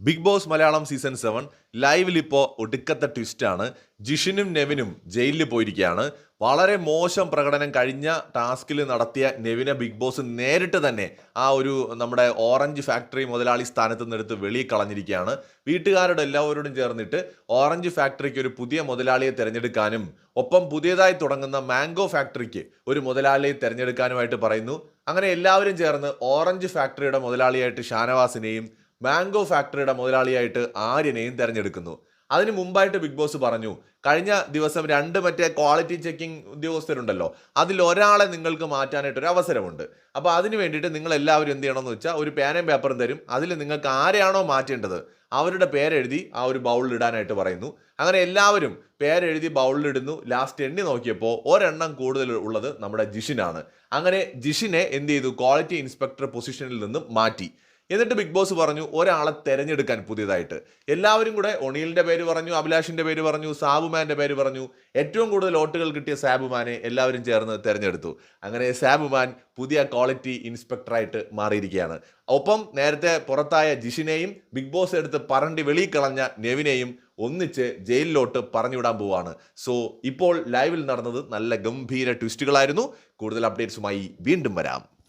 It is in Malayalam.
Big boss Malayalam season seven ലൈവിൽ ഇപ്പോൾ ഒടുക്കത്തെ ട്വിസ്റ്റാണ് ജിഷിനും നെവിനും ജയിലിൽ പോയിരിക്കുകയാണ്. വളരെ മോശം പ്രകടനം കഴിഞ്ഞ ടാസ്കിൽ നടത്തിയ നെവിനെ ബിഗ് ബോസ് നേരിട്ട് തന്നെ ആ ഒരു നമ്മുടെ ഓറഞ്ച് ഫാക്ടറി മുതലാളി സ്ഥാനത്ത് നിന്നെടുത്ത് വെളിയിൽ കളഞ്ഞിരിക്കുകയാണ്. വീട്ടുകാരുടെ എല്ലാവരോടും ചേർന്നിട്ട് ഓറഞ്ച് ഫാക്ടറിക്ക് ഒരു പുതിയ മുതലാളിയെ തിരഞ്ഞെടുക്കാനും ഒപ്പം പുതിയതായി തുടങ്ങുന്ന മാംഗോ ഫാക്ടറിക്ക് ഒരു മുതലാളിയെ തിരഞ്ഞെടുക്കാനുമായിട്ട് പറയുന്നു. അങ്ങനെ എല്ലാവരും ചേർന്ന് ഓറഞ്ച് ഫാക്ടറിയുടെ മുതലാളിയായിട്ട് ഷാനവാസിനെയും മാംഗോ ഫാക്ടറിയുടെ മുതലാളിയായിട്ട് ആര്യനെയും തിരഞ്ഞെടുക്കുന്നു. അതിന് മുമ്പായിട്ട് ബിഗ് ബോസ് പറഞ്ഞു കഴിഞ്ഞ ദിവസം രണ്ട് മറ്റേ ക്വാളിറ്റി ചെക്കിംഗ് ഉദ്യോഗസ്ഥരുണ്ടല്ലോ അതിൽ ഒരാളെ നിങ്ങൾക്ക് മാറ്റാനായിട്ട് ഒരു അവസരമുണ്ട്. അപ്പോൾ അതിന് വേണ്ടിയിട്ട് നിങ്ങൾ എല്ലാവരും എന്ത് ചെയ്യണമെന്ന് വെച്ചാൽ ഒരു പേനയും പേപ്പറും തരും. അതിൽ നിങ്ങൾക്ക് ആരെയാണോ മാറ്റേണ്ടത് അവരുടെ പേരെഴുതി ആ ഒരു ബൗളിൽ ഇടാനായിട്ട് പറയുന്നു. അങ്ങനെ എല്ലാവരും പേരെഴുതി ബൗളിലിടുന്നു ലാസ്റ്റ് എണ്ണി നോക്കിയപ്പോൾ ഒരെണ്ണം കൂടുതൽ ഉള്ളത് നമ്മുടെ ജിഷിനാണ്. അങ്ങനെ ജിഷിനെ എന്ത് ചെയ്തു? ക്വാളിറ്റി ഇൻസ്പെക്ടർ പൊസിഷനിൽ നിന്നും മാറ്റി. എന്നിട്ട് ബിഗ് ബോസ് പറഞ്ഞു ഒരാളെ തെരഞ്ഞെടുക്കാൻ പുതിയതായിട്ട്. എല്ലാവരും കൂടെ ഒണീലിന്റെ പേര് പറഞ്ഞു അഭിലാഷിന്റെ പേര് പറഞ്ഞു സാബുമാന്റെ പേര് പറഞ്ഞു. ഏറ്റവും കൂടുതൽ വോട്ടുകൾ കിട്ടിയ സാബുമാനെ എല്ലാവരും ചേർന്ന് തിരഞ്ഞെടുത്തു. അങ്ങനെ സാബുമാൻ പുതിയ ക്വാളിറ്റി ഇൻസ്പെക്ടറായിട്ട് മാറിയിരിക്കുകയാണ്. ഒപ്പം നേരത്തെ പുറത്തായ ജിഷിനെയും ബിഗ് ബോസ് എടുത്ത് പറണ്ടി വെളി കളഞ്ഞ നെവിനെയും ഒന്നിച്ച് ജയിലിലോട്ട് പറഞ്ഞുവിടാൻ പോവാണ്. സോ ഇപ്പോൾ ലൈവിൽ നടന്നത് നല്ല ഗംഭീര ട്വിസ്റ്റുകളായിരുന്നു കൂടുതൽ അപ്ഡേറ്റ്സുമായി വീണ്ടും വരാം.